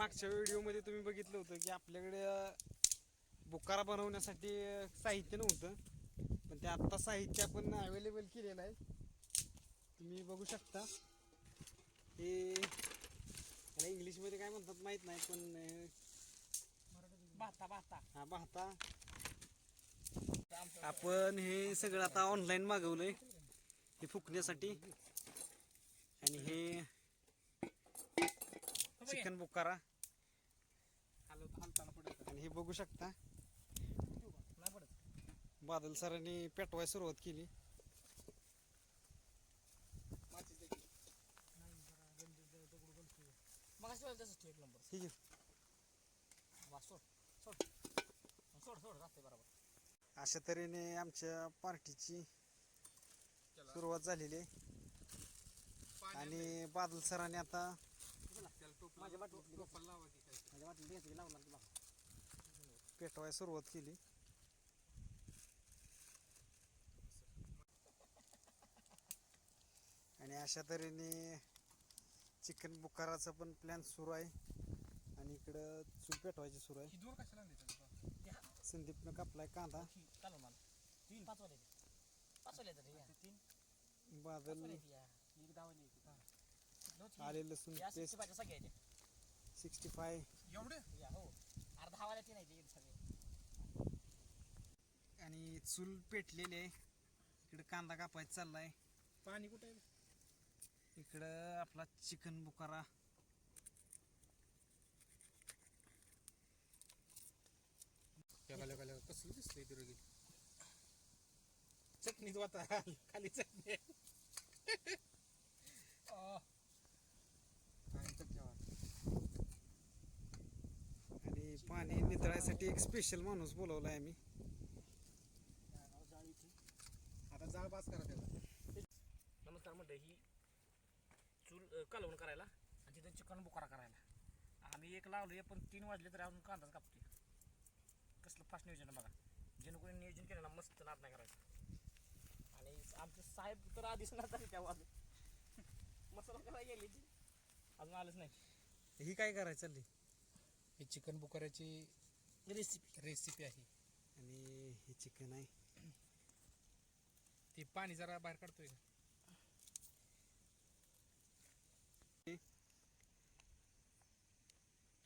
मागच्या व्हिडिओमध्ये तुम्ही बघितलं होतं की आपल्याकडे बुकारा बनवण्यासाठी साहित्य नव्हतं. पण ते आत्ता साहित्य आपण अवेलेबल केलेलं आहे. तुम्ही बघू शकता. हे याला इंग्लिशमध्ये काय म्हणतात माहीत नाही पण भाता भाता हा पाहता आपण हे सगळं आता ऑनलाईन मागवलंय. हे फुकण्यासाठी. आणि हे चिकन बुकारा. आणि हे बघू शकता. बादल सरांनी पेटवाय सुरुवात केली. अशा तऱ्हेने आमच्या पार्टीची सुरुवात झालेली आहे. आणि बादल सरांनी आता माझ्या वाटली माझ्या वाटली घ्यायची लावणार तुला. पेटवाय सुरुवात केली. आणि अशा तऱ्हेने चिकन बुकाराचा पण प्लॅन सुरू आहे. आणि इकडं चूल पेटवायची सुरू आहे. दूर कशाला आणली संदीपनं कापलाय कांदा. चालू मला तीन. पाच वाले पाच वाले तर तीन. बादल. एक दहा वाले. आले लसूण पेस्ट आहेत. Sixty five. एवढे? या हो. अर्धा दहा वाल्या तीन आहे ते सगळे. आणि चूल पेटलेली आहे. इकडं कांदा कापायचा चाललाय. पाणी कुठे इकडं आपला चिकन बुकारा कसलं दिसतंय ते रोगी चटणीत वाता खाली चटणी आणि पाणी नितळायसाठी एक स्पेशल माणूस बोलवलाय आम्ही. आता जाळ पास करा त्याला. नमस्कार म्हणतं ही चूल कालवण करायला आणि तिथं चिकन बुकारा करायला. आम्ही एक लावलोय पण तीन वाजले तरी अजून कांदाच कापतोय. कसलं फास्ट नियोजन आहे बघा. कोणी नियोजन केलं ना मस्त नाद नाही करायचं. आणि आमचे साहेब तर आधीच ना झाले तेव्हा. मसाला करायला गेले. अजून आलंच नाही. ही काय करायचं चालली ही चिकन बुकाऱ्याची रेसिपी रेसिपी आहे. आणि हे चिकन आहे. ती पाणी जरा बाहेर काढतोय का?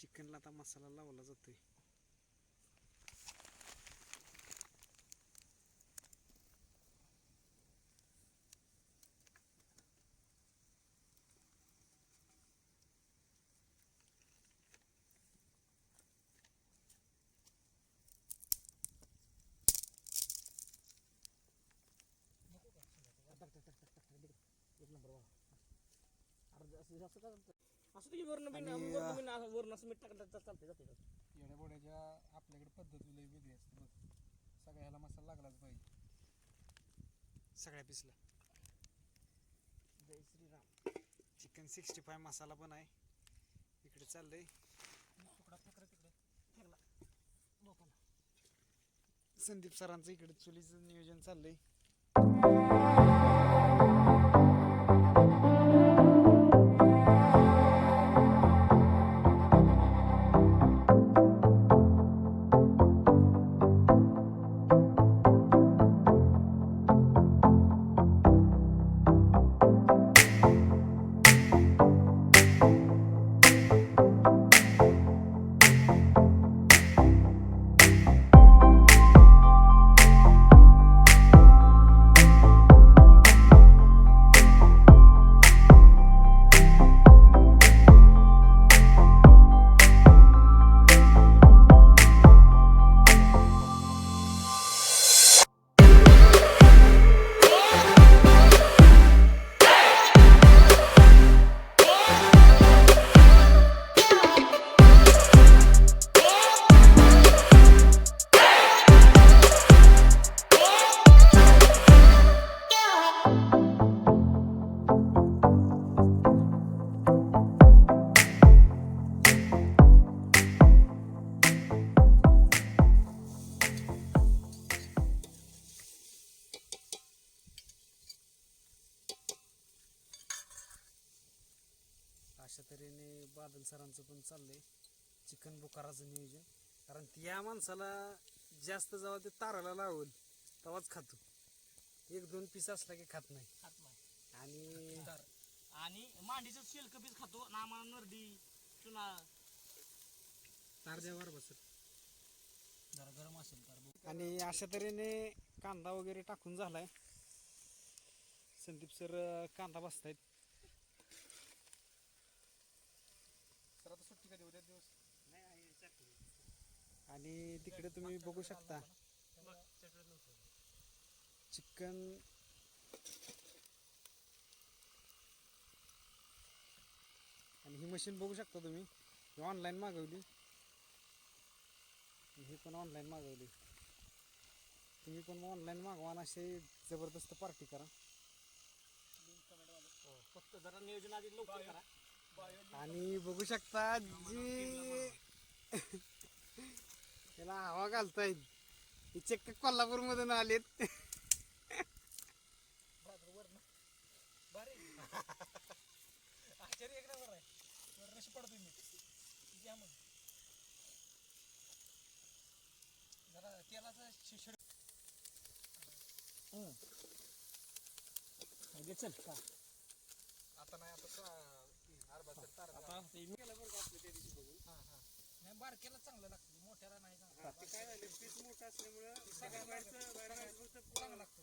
चिकनला आता मसाला लावला जातोय एक नंबर वा अर्ध असं का असं वरण बिन आणि, वरण बिन असं वरण असं मीठ टाकलं तर चालते जाते येड्याबोड्याच्या आपल्याकडे पद्धत लई वेगळी असते बघ. सगळ्याला मसाला लागलाच पाहिजे. सगळ्या पिसला जय Shriram. Chicken sixty five masala पण आहे. इकडे चाललंय. तुकडा फेकला तिकडे. फेकला लोकांना. संदीप सरांचं इकडे चुलीचं नियोजन चाललंय. अशा तऱ्हेने बादल सरांचं पण चाललंय. चिकन बुकाराचं नियोजन. कारण त्या माणसाला जास्त जेव्हा ते ताराला लावल तेव्हाच खातो. एक दोन पीस असला की खात नाही. खात नाही. आणि तर आणि मांडीचं शेलक बीज खातो. नामा नरडी चुना. तार द्यावर बसत जरा गरम असेल तर बघ. आणि अशा तऱ्हेने कांदा वगैरे टाकून झालाय. संदीप सर कांदा बसतायत. आणि तिकडे तुम्ही बघू शकता. चिकन. आणि ही मशीन बघू शकता तुम्ही. ही ऑनलाईन मागवली. ही पण ऑनलाईन मागवली. तुम्ही पण ऑनलाईन मागवा ना अशी जबरदस्त पार्टी करा फक्त जरा नियोजन आधी लवकर करा. आणि बघू शकता जी त्याला हवा घालतायत ही चक्क कोल्हापूर मधून आलेत चल का आता नाही हा हा. नाही बारकेला चांगलं लागतं. मोठ्याला नाही चांगलं काय झालं पीस मोठं असल्यामुळं लागतं.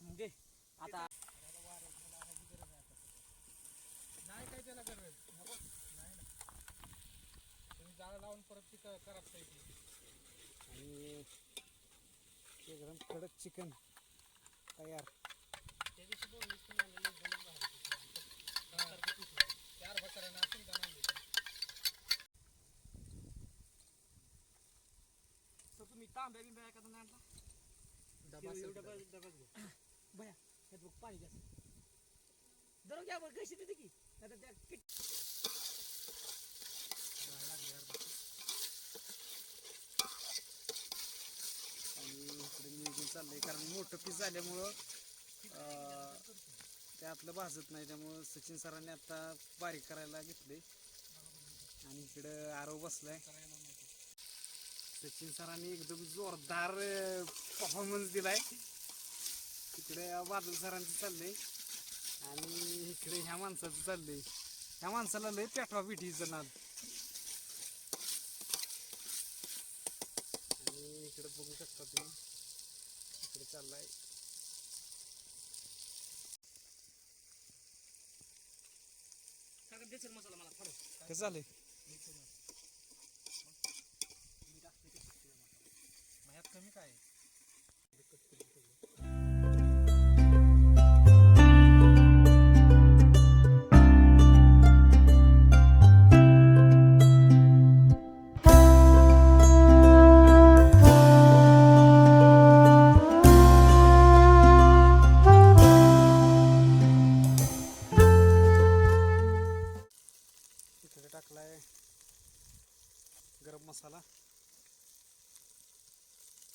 म्हणजे आता नाही काय त्याला गरज? नको. नाही ना. तुम्ही जाळं लावून परत ती क- करा पाहिजे आणि एकदम कडक चिकन तयार. त्या दिवशी दोन. चार बकऱ्यानं असून का नाही तर तुम्ही तांब्या बिंब्या एखादा आणला डबा असेल एवढा डबा. डबा- डबाच घे. बया त्यात बघ पाणी जास्त घ्या बघ कशी देते की आता त्या किट जाळं लागली यार बाकी. आणि इकडे नियोजन चाललंय कारण मोठं पीस झाल्यामुळं अं, त्यातलं भाजत नाही त्यामुळं सचिन सरांनी आता बारीक करायला घेतले आणि इकडं आरव बसलाय सचिन सरांनी एकदम जोरदार परफॉर्मन्स दिलाय. तिकडे बादल सरांचं चाललंय. आणि इकडे ह्या माणसाचं चाललंय. ह्या माणसाला लय पेटवा पिठीचं नाद. आणि इकडे बघू शकता तुम्ही. इकडे चाललाय. कसं झालंय? मग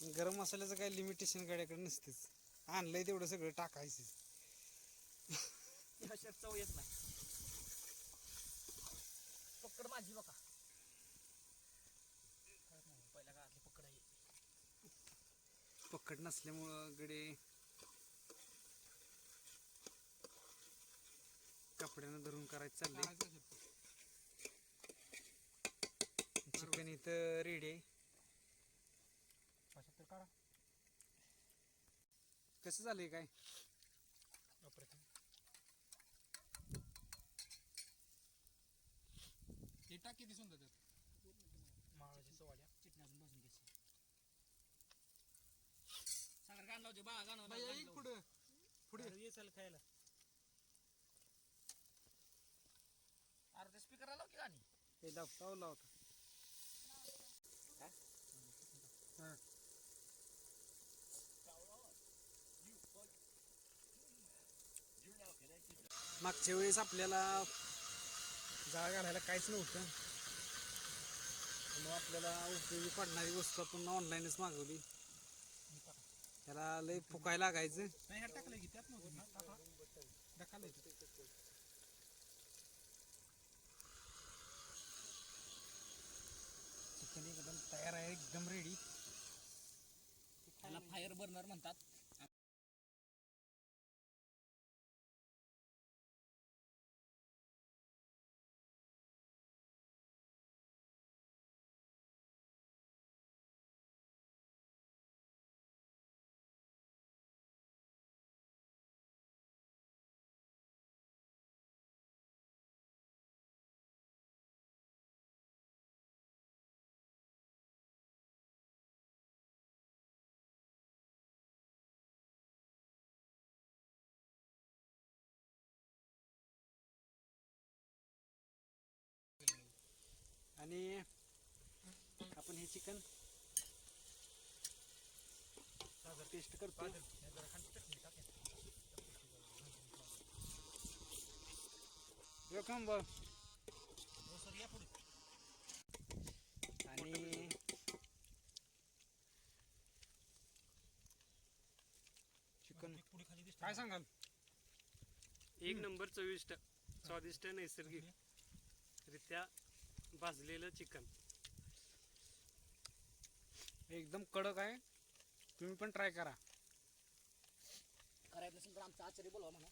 गरम मसाल्याचं काही लिमिटेशन गाड्याकडे नसतेच. आणलंय तेवढं सगळं टाकायचं चव येत नाही. पकड माझी बघा. पहिल्या काळातली पकड आहे पकड नसल्यामुळं गडे कपड्यानं धरून करायचं चाललंय. चिकन इथं रेडी आहे अशा तर काढा कसं झालंय काय? हे टाक त्यात. माळाची सवाड्या चटणी अजून भाजून घ्यायची साखर गाणं लावते बा गाणं. पुढं पुढे. अरे ये चल खायला. अरे ते स्पीकर लाव की गाणी. हे लावता लावता मागच्या वेळेस आपल्याला जाळ घालायला काहीच नव्हतं. मग आपल्याला उपयोगी पडणारी वस्तू आपण ऑनलाईनच मागवली. त्याला लय फुकायला लागायचं. चिकन एकदम तयार आहे एकदम रेडी त्याला फायर बर्नर म्हणतात. आणि आपण हे चिकन टेस्ट करतो. एक नंबर हो. आणि चिकन. काय सांगाल? एक नंबर चविष्ट स्वादिष्ट नैसर्गिक रित्या भाजलेलं चिकन. एकदम कडक आहे. तुम्ही पण ट्राय करा. करायचं नसेल तर आमचा आचार्य बोलवा म्हणा.